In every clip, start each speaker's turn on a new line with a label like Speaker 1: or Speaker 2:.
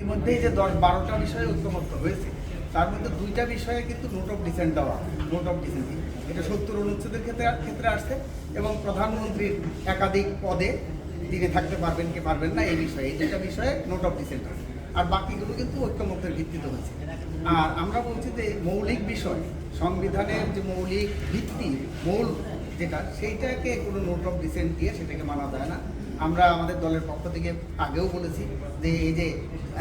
Speaker 1: ইতিমধ্যে যে দশ বারোটা বিষয়ে ঐক্যমত্য হয়েছে, তার মধ্যে দুইটা বিষয়ে কিন্তু নোট অফ ডিসেন্ট দেওয়া নোট অফ ডিসেন্ট এটা সত্তর অনুচ্ছেদের ক্ষেত্রে ক্ষেত্রে আসছে এবং প্রধানমন্ত্রীর একাধিক পদে তিনি থাকতে পারবেন কি পারবেন না, এই বিষয়ে, এই দুইটা বিষয়ে নোট অফ ডিসেন্ট আছে। আর বাকিগুলো কিন্তু ঐক্যমত্যের ভিত্তিতে হয়েছে। আর আমরা বলছি যে মৌলিক বিষয়, সংবিধানের যে মৌলিক ভিত্তি, মূল যেটা, সেইটাকে কোনো নোট অফ ডিসেন্ট দিয়ে সেটাকে মানা যায় না। আমরা আমাদের দলের পক্ষ থেকে আগেও বলেছি যে এই যে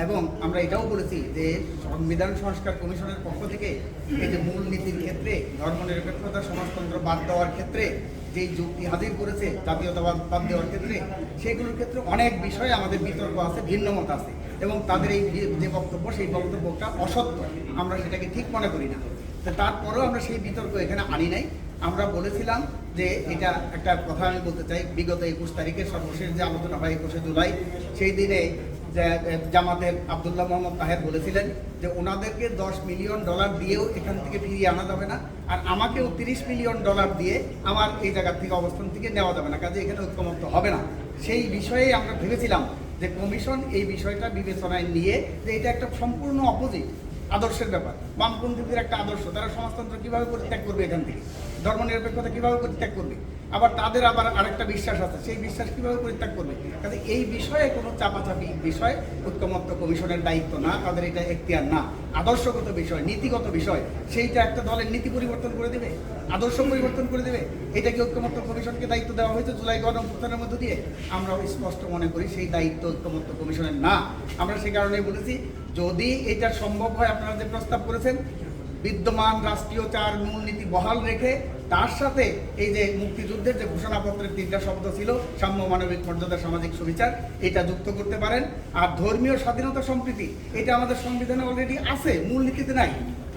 Speaker 1: এবং আমরা এটাও বলেছি যে সংবিধান সংস্কার কমিশনের পক্ষ থেকে এই যে মূল নীতির ক্ষেত্রে, ধর্মনিরপেক্ষতা সমাজতন্ত্র বাদ দেওয়ার ক্ষেত্রে, যেই যুক্তি হাজির করেছে, জাতীয়তাবাদ বাদ দেওয়ার ক্ষেত্রে, সেগুলোর ক্ষেত্রে অনেক বিষয়ে আমাদের বিতর্ক আছে, ভিন্নমত আছে এবং তাদের এই যে- বক্তব্য, সেই বক্তব্যটা অসত্য। আমরা সেটাকে ঠিক মনে করি না। তো তারপরেও আমরা সেই বিতর্ক এখানে আনি নাই। আমরা বলেছিলাম যে এটা একটা কথা আমি বলতে চাই, বিগত একুশ তারিখে সর্বশেষ যে আলোচনা হয় একুশে জুলাই, সেই দিনে জামাতের আবদুল্লাহ মোহাম্মদ তাহের বলেছিলেন যে ওনাদেরকে দশ মিলিয়ন ডলার দিয়েও এখান থেকে ফিরিয়ে আনা যাবে না, আর আমাকেও তিরিশ মিলিয়ন ডলার দিয়ে আমার এই জায়গার থেকে অবস্থান থেকে নেওয়া যাবে না, কাজে এখানে ঐক্যমত্য হবে না। সেই বিষয়ে আমরা ভেবেছিলাম যে কমিশন এই বিষয়টা বিবেচনায় নিয়ে যে এটা একটা সম্পূর্ণ অপোজিট আদর্শের ব্যাপার। বামপন্থীদের একটা আদর্শ, তারা সমাজতন্ত্র কীভাবে পরিত্যাগ করবে এখান থেকে? ধর্মনিরপেক্ষতা কীভাবে পরিত্যাগ করবে? আবার তাদের আবার আরেকটা বিশ্বাস আছে, সেই বিশ্বাস কীভাবে পরিত্যাগ করবে? কাজে এই বিষয়ে কোনো চাপাচাপি বিষয় ঐক্যমত্য কমিশনের দায়িত্ব না, তাদের এটা এখতিয়ার না। আদর্শগত বিষয়, নীতিগত বিষয়, সেইটা একটা দলের নীতি পরিবর্তন করে দেবে, আদর্শ পরিবর্তন করে দেবে। এটা কি ঐক্যমত্য কমিশনকে দায়িত্ব দেওয়া হয়েছে জুলাই গণঅভ্যুত্থানের মধ্য দিয়ে? আমরা স্পষ্ট মনে করি সেই দায়িত্ব ঐক্যমত্য কমিশনের না। আমরা সেই কারণে বলেছি, যদি এটা সম্ভব হয়, আপনারা যে প্রস্তাব করেছেন, বিদ্যমান রাষ্ট্রীয় চার মূলনীতি বহাল রেখে তার সাথে এই যে মুক্তিযুদ্ধের যে ঘোষণাপত্রের তিনটা শব্দ ছিল, সাম্য মানবিক মর্যাদা, সামাজিক সুবিচার, এটা যুক্ত করতে পারেন। আর ধর্মীয় স্বাধীনতা সম্প্রীতি, এটা আমাদের সংবিধানে অলরেডি আছে মূলনীতিতে নাই।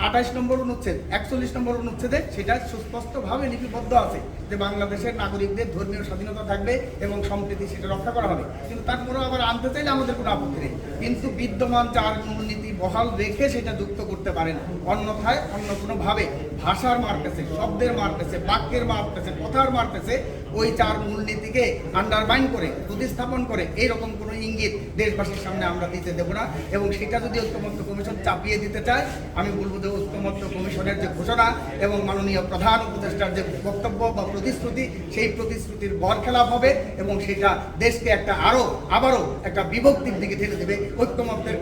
Speaker 1: আঠাশ নম্বর অনুচ্ছেদ, একচল্লিশ নম্বর অনুচ্ছেদে সেটা সুস্পষ্টভাবে লিপিবদ্ধ আছে যে বাংলাদেশের নাগরিকদের ধর্মীয় স্বাধীনতা থাকবে এবং সম্প্রীতি সেটা রক্ষা করা হবে। কিন্তু তারপরেও আবার আনতে চাইলে আমাদের কোনো আপত্তি নেই। কিন্তু বিদ্যমান চার মূলনীতি বহাল রেখে সেটা যুক্ত করতে পারেন অন্যথায় অন্য কোনোভাবে ভাষার মারতেছে শব্দের মারতেছে বাক্যের মারতেছে কথার মারতেছে ওই চার মূলনীতিকে আন্ডারমাইন করে, প্রতিস্থাপন করে, এইরকম কোনো ইঙ্গিত দেশবাসীর সামনে আমরা দিতে দেবো না। এবং সেটা যদি ঐক্যমত্য কমিশন চাপিয়ে দিতে চায়, আমি বলব যে ঐক্যমত্য কমিশনের যে ঘোষণা এবং মাননীয় প্রধান উপদেষ্টার যে বক্তব্য বা প্রতিশ্রুতি, সেই প্রতিশ্রুতির বরখেলাপ হবে এবং সেটা দেশকে একটা আরও আবারও একটা বিভক্তির দিকে ঠেলে দেবে। ঐক্যমত্যের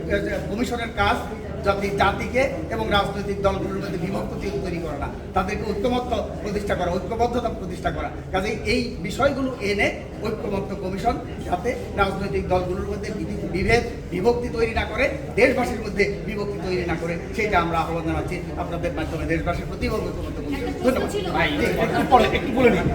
Speaker 1: কমিশনের কাজ জাতি জাতিকে এবং রাজনৈতিক দলগুলোর মধ্যে বিভক্ত তৈরি করা না তাদেরকে ঐক্যমত্য প্রতিষ্ঠা করা ঐক্যবদ্ধতা প্রতিষ্ঠা করা। কাজে এই বিষয়গুলো এনে ঐক্যমত্য কমিশন যাতে রাজনৈতিক দলগুলোর মধ্যে বিভেদ বিভক্তি তৈরি না করে দেশবাসীর মধ্যে বিভক্তি তৈরি না করে সেটা আমরা আহ্বান জানাচ্ছি আপনাদের মাধ্যমে দেশবাসীর প্রতি ঐক্যমত্য কমিশন ধন্যবাদ।
Speaker 2: একটু বলে নিন